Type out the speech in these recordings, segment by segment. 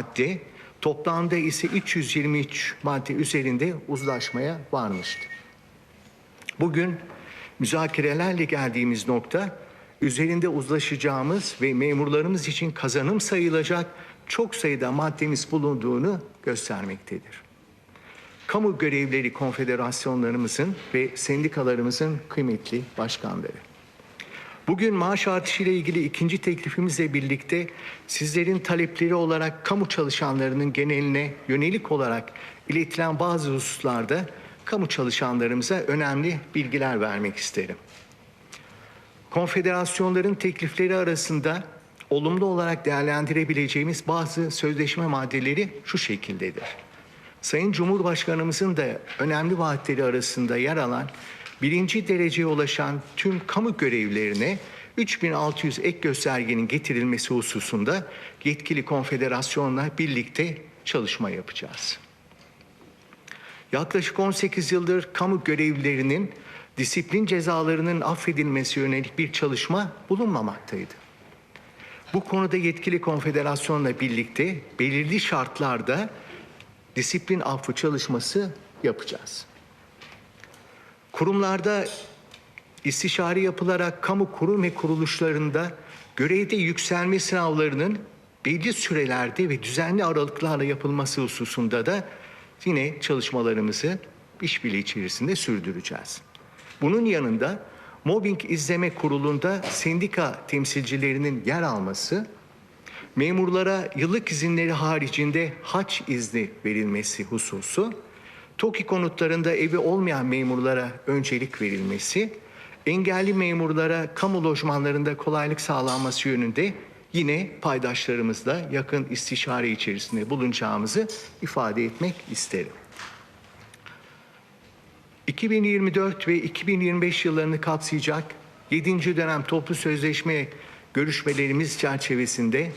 madde, toplamda ise 323 madde üzerinde uzlaşmaya varmıştı. Bugün müzakerelerle geldiğimiz nokta üzerinde uzlaşacağımız ve memurlarımız için kazanım sayılacak çok sayıda maddemiz bulunduğunu göstermektedir. Kamu Görevlileri Konfederasyonlarımızın ve sendikalarımızın kıymetli başkanları. Bugün maaş artışı ile ilgili ikinci teklifimizle birlikte sizlerin talepleri olarak kamu çalışanlarının geneline yönelik olarak iletilen bazı hususlarda kamu çalışanlarımıza önemli bilgiler vermek isterim. Konfederasyonların teklifleri arasında olumlu olarak değerlendirebileceğimiz bazı sözleşme maddeleri şu şekildedir. Sayın Cumhurbaşkanımızın da önemli vaatleri arasında yer alan birinci dereceye ulaşan tüm kamu görevlilerine 3600 ek göstergenin getirilmesi hususunda yetkili konfederasyonla birlikte çalışma yapacağız. Yaklaşık 18 yıldır kamu görevlilerinin disiplin cezalarının affedilmesi yönelik bir çalışma bulunmamaktaydı. Bu konuda yetkili konfederasyonla birlikte belirli şartlarda disiplin affı çalışması yapacağız. Kurumlarda istişare yapılarak kamu kurum ve kuruluşlarında görevde yükselme sınavlarının belli sürelerde ve düzenli aralıklarla yapılması hususunda da yine çalışmalarımızı işbirliği içerisinde sürdüreceğiz. Bunun yanında Mobbing İzleme Kurulu'nda sendika temsilcilerinin yer alması, memurlara yıllık izinleri haricinde haç izni verilmesi hususu, TOKİ konutlarında evi olmayan memurlara öncelik verilmesi, engelli memurlara kamu lojmanlarında kolaylık sağlanması yönünde yine paydaşlarımızla yakın istişare içerisinde bulunacağımızı ifade etmek isterim. 2024 ve 2025 yıllarını kapsayacak 7. dönem toplu sözleşme görüşmelerimiz çerçevesinde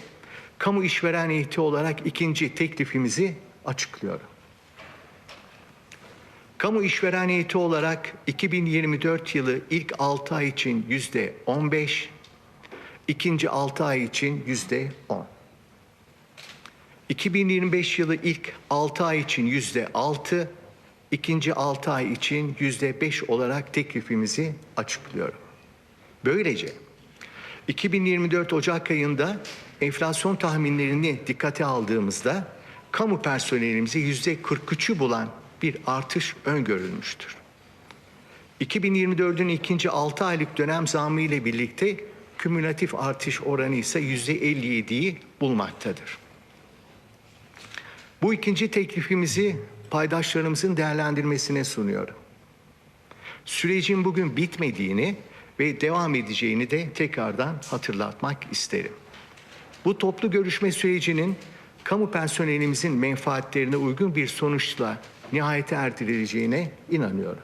kamu işveren heyeti olarak ikinci teklifimizi açıklıyorum. Kamu işveren heyeti olarak 2024 yılı ilk 6 ay için yüzde 15, ikinci 6 ay için yüzde 10. 2025 yılı ilk 6 ay için yüzde 6, ikinci 6 ay için yüzde 5 olarak teklifimizi açıklıyorum. Böylece 2024 Ocak ayında enflasyon tahminlerini dikkate aldığımızda kamu personelimizi yüzde 43'ü bulan bir artış öngörülmüştür. 2024'ün ikinci 6 aylık dönem zammı ile birlikte kümülatif artış oranı ise yüzde 57'yi bulmaktadır. Bu ikinci teklifimizi paydaşlarımızın değerlendirmesine sunuyorum. Sürecin bugün bitmediğini ve devam edeceğini de tekrardan hatırlatmak isterim. Bu toplu görüşme sürecinin kamu personelimizin menfaatlerine uygun bir sonuçla nihayete erdirileceğine inanıyorum.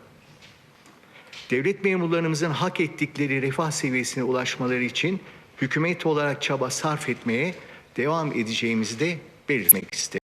Devlet memurlarımızın hak ettikleri refah seviyesine ulaşmaları için hükümet olarak çaba sarf etmeye devam edeceğimizi de belirtmek isterim.